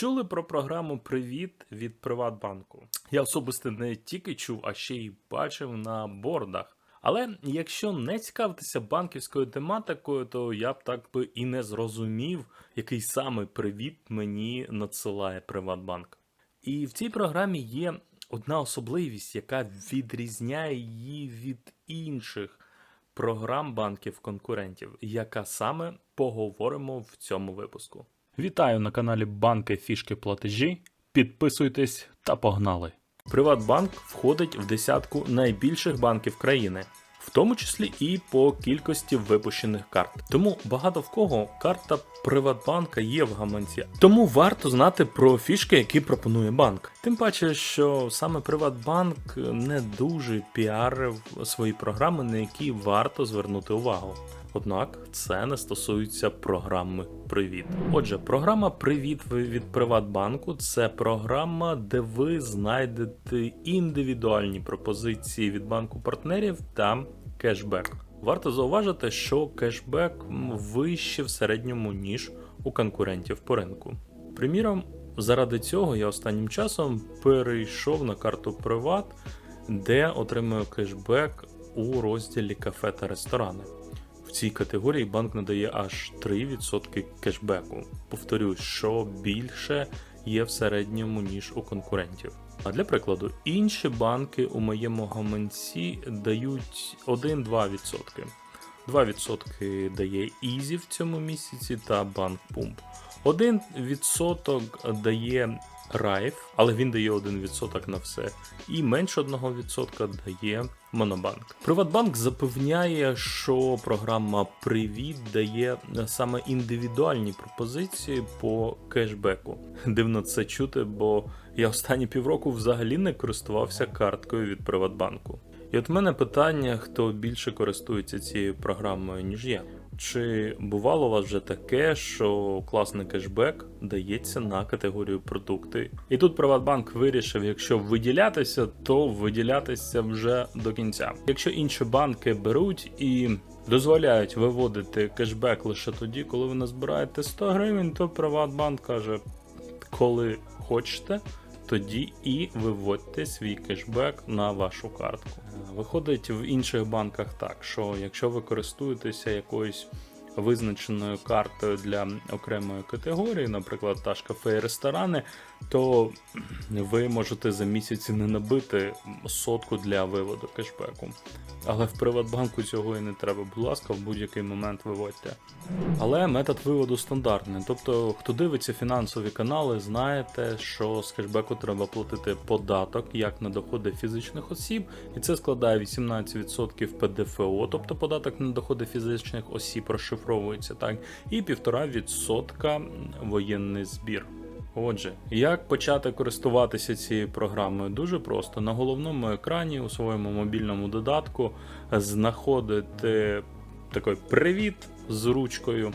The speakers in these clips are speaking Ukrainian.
Чули про програму Привіт від Приватбанку? Я особисто не тільки чув, а ще й бачив на бордах. Але якщо не цікавитися банківською тематикою, то я б так би і не зрозумів, який саме привіт мені надсилає Приватбанк. І в цій програмі є одна особливість, яка відрізняє її від інших програм банків конкурентів, яка саме поговоримо в цьому випуску. Вітаю на каналі Банки Фішки Платежі. Підписуйтесь та погнали. Приватбанк входить в десятку найбільших банків країни, в тому числі і по кількості випущених карт. Тому багато в кого карта Приватбанка є в гаманці. Тому варто знати про фішки, які пропонує банк. Тим паче, що саме Приватбанк не дуже піарив свої програми, на які варто звернути увагу. Однак це не стосується програми Привіт. Отже, програма Привіт від Приватбанку це програма, де ви знайдете індивідуальні пропозиції від банку партнерів та кешбек. Варто зауважити, що кешбек вище в середньому ніж у конкурентів по ринку. Приміром, заради цього я останнім часом перейшов на карту Приват, де отримую кешбек у розділі кафе та ресторани. В цій категорії банк надає аж 3% кешбеку. Повторюсь, що більше є в середньому, ніж у конкурентів. А для прикладу, інші банки у моєму гаманці дають 1-2%. 2% дає Easy в цьому місяці та банк Pump. 1% дає Райф, але він дає 1% на все. І менше 1% дає Монобанк. Приватбанк запевняє, що програма Привіт дає саме індивідуальні пропозиції по кешбеку. Дивно це чути, бо я останні півроку взагалі не користувався карткою від Приватбанку. І от мене питання, хто більше користується цією програмою, ніж я. Чи бувало у вас вже таке, що класний кешбек дається на категорію продукти? І тут Приватбанк вирішив, якщо виділятися, то виділятися вже до кінця. Якщо інші банки беруть і дозволяють виводити кешбек лише тоді, коли ви назбираєте 100 гривень, то Приватбанк каже, коли хочете. Тоді і виводьте свій кешбек на вашу картку. Е, Виходить в інших банках так, що якщо ви користуєтеся якоюсь визначеною картою для окремої категорії, наприклад, та ж кафе і ресторани, то ви можете за місяць не набити сотку для виводу кешбеку. Але в Приватбанку цього і не треба. Будь ласка, в будь-який момент виводьте. Але метод виводу стандартний. Тобто, хто дивиться фінансові канали, знаєте, що з кешбеку треба платити податок як на доходи фізичних осіб, і це складає 18% ПДФО, тобто податок на доходи фізичних осіб розшифровується так, і 1,5% воєнний збір. Отже, як почати користуватися цією програмою? Дуже просто. На головному екрані у своєму мобільному додатку знаходите такий привіт з ручкою.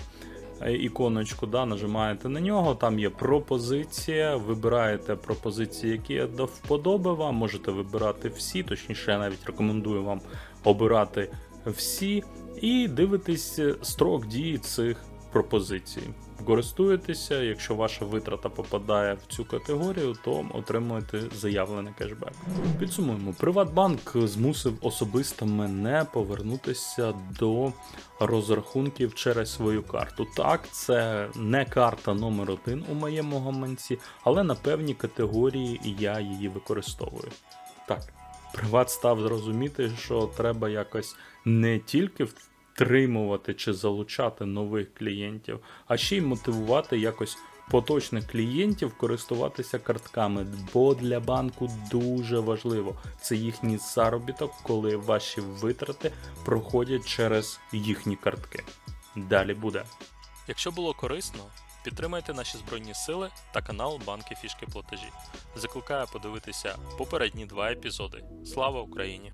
е, Іконочку, да, нажимаєте на нього, там є пропозиція, вибираєте пропозиції, які до вподоби вам, можете вибирати всі, точніше, я навіть рекомендую вам обирати всі, і дивитесь строк дії цих пропозицій. Користуєтеся, якщо ваша витрата попадає в цю категорію, то отримуєте заявлений кешбек. Підсумуємо, Приватбанк змусив особисто мене повернутися до розрахунків через свою карту. Так, це не карта номер один у моєму гаманці, але на певній категорії я її використовую. Так, Приват став зрозуміти, що треба якось не тільки втримувати чи залучати нових клієнтів, а ще й мотивувати якось поточних клієнтів користуватися картками, бо для банку дуже важливо це їхній заробіток, коли ваші витрати проходять через їхні картки. Далі буде. Якщо було корисно, підтримайте наші збройні сили та канал Банки Фішки Платежі. Закликаю подивитися попередні два епізоди. Слава Україні!